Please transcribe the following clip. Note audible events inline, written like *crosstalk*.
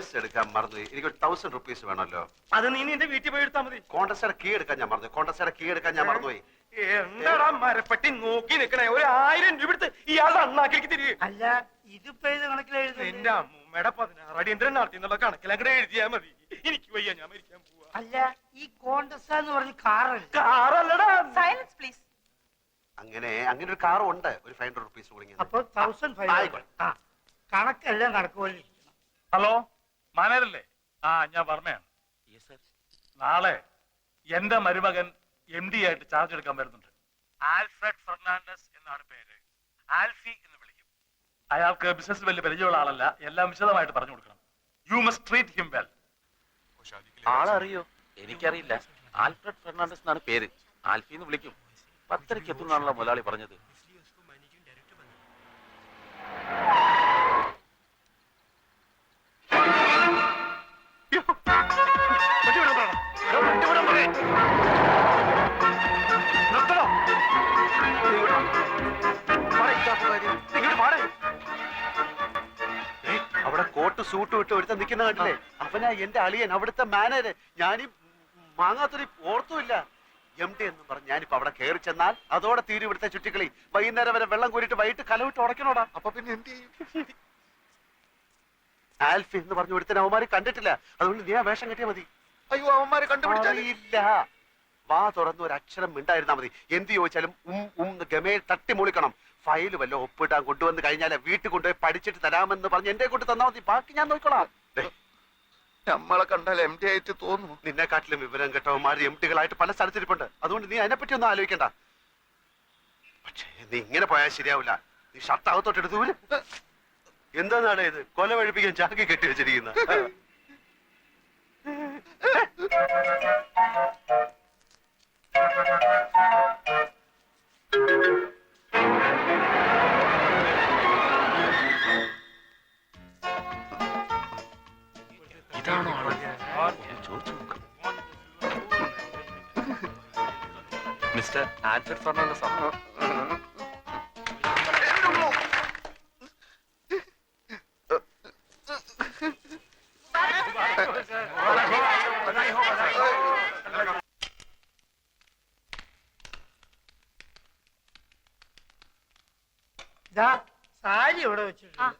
Purse എടുക്കാൻ മറന്നു എനിക്ക് ഒരു തൗസൻഡ് റുപ്പീസ് വേണമല്ലോ. അത് നീ നിന്റെ വീട്ടിൽ പോയി എടുത്താൽ മതി. കോണ്ടസ്റ്റയുടെ കീ എടുക്കാൻ ഞാൻ മറന്നു കോണ്ടസ്റ്റയുടെ കീ എടുക്കാൻ ഞാൻ മറന്നുപോയി. എന്താടാ മരപ്പെട്ടി നോക്കി നിക്കണേ? ഒരു ആയിരം രൂപ എടുത്ത് ഇയാളുടെ അണ്ണാക്കിലേക്ക് തിരികെ. അല്ല ഇതിപ്പോ ഇത് കണക്കിൽ എന്റെ എഴുതുന്നത് അമ്മൂമ്മയുടെ പതിനാറ് അടിയന്തരം നടത്തി എന്നുള്ള കണക്കിൽ അങ്ങോട്ട് എഴുതിയാ മതി. എനിക്ക് വയ്യ ഞാൻ മരിക്കാൻ പോവാ. അല്ല ഈ കോൺഗ്രസ് എന്ന് പറഞ്ഞ കാറല്ല കാറല്ലടാ. സൈലൻസ് പ്ലീസ് അങ്ങനെ അങ്ങനെ ഒരു കാറും ഉണ്ട്. ഒരു ഫൈവ് ഹൺഡ്രഡ് റുപ്പീസ് കൂടി ഇങ്ങനെ. അപ്പൊ തൗസൻഡ് ഫൈവ് ആയിക്കോട്ടെ. ആ കണക്കെല്ലാം കണക്ക് പോലെ ഇരിക്കണം ഹലോ മാനേജല്ലേ ആ ഞാൻ വർമ്മയാണ്. നാളെ എന്റെ മരുമകൻ എം ഡി ആയിട്ട് ചാർജ് എടുക്കാൻ വരുന്നുണ്ട്. ആൽഫ്രഡ് ഫെർണാണ്ടസ് എന്നാണ് പേര്. ആൽഫി എന്ന് വിളിക്കും. അയാൾക്ക് ബിസിനസ് വലിയ പരിചയമുള്ള ആളല്ല. എല്ലാം വിശദമായിട്ട് പറഞ്ഞു കൊടുക്കണം. You must treat him well ആളറിയോ? എനിക്കറിയില്ല. ആൽഫ്രഡ് ഫെർണാണ്ടസ് എന്നാണ് പേര്. ആൽഫി എന്ന് വിളിക്കും. പത്തരയ്ക്ക് എത്തുന്നാണല്ലോ മുതലാളി പറഞ്ഞത്. കോട്ട് സൂട്ട് വിട്ട് ഒരുത്ത നിൽക്കുന്ന കണ്ടില്ലേ? അവനാ എന്റെ അളിയൻ അവിടുത്തെ മാനേജർ ഞാനീ മാങ്ങാത്തൊരു ഓർത്തുമില്ല എം ഡി എന്ന് പറഞ്ഞ് ഞാനിപ്പോ അവിടെ കയറി ചെന്നാൽ അതോടെ തീരും ഇവിടുത്തെ ചുറ്റിക്കളി. വൈകുന്നേരം വരെ വെള്ളം കൂരിട്ട് വൈകിട്ട് കലവിട്ട് ഉടക്കണോടാ അപ്പൊ പിന്നെ എന്ത് ചെയ്യും? ആൽഫി എന്ന് പറഞ്ഞു ഇവിടുത്തെ അവന്മാര് കണ്ടിട്ടില്ല. അതുകൊണ്ട് നീ ആ വേഷം കെട്ടിയാ മതി. അയ്യോ അവന്മാരെ കണ്ടുപിടിച്ചില്ല വാ തുറന്ന് ഒരു അക്ഷരം മിണ്ടായിരുന്നാ മതി. എന്ത് ചോദിച്ചാലും ഉം ഉം ഗമേ തട്ടി മൂളിക്കണം. ഫയൽ വല്ല ഒപ്പിടാൻ കൊണ്ടുവന്ന് കഴിഞ്ഞാൽ വീട്ടിൽ കൊണ്ടുപോയി പഠിച്ചിട്ട് തരാമെന്ന് പറഞ്ഞ് എന്റെ കൊണ്ട് തന്നാ മതി. ബാക്കി ഞാൻ നോക്കിക്കോളാം. നമ്മളെ കണ്ടാൽ എം ഡി ആയിട്ട് തോന്നുന്നു നിന്നെക്കാട്ടിലും വിവരം കെട്ടവന്മാർ എം ടികളായിട്ട് പല സ്ഥലത്തിരിപ്പുണ്ട്. അതുകൊണ്ട് നീ അതിനെപ്പറ്റി ഒന്നും ആലോചിക്കണ്ട. പക്ഷേ നീ ഇങ്ങനെ പോയാൽ ശരിയാവില്ല. നീ ഷർട്ട് അകത്തോട്ട് എടുത്തു ഊര്. എന്താന്നാണ് ഇത്? കൊല വഴിപ്പിക്കാൻ ചാക്കി കെട്ടി വെച്ചിരിക്കുന്ന. *laughs* ഇതാണോ ചോദിച്ചു നോക്കാം. മിസ്റ്റർ ആൽഫ്രഡ് ഫെർണാണ്ടസ് ആണോ സാരി ഇവിടെ വെച്ചിട്ടുണ്ട്.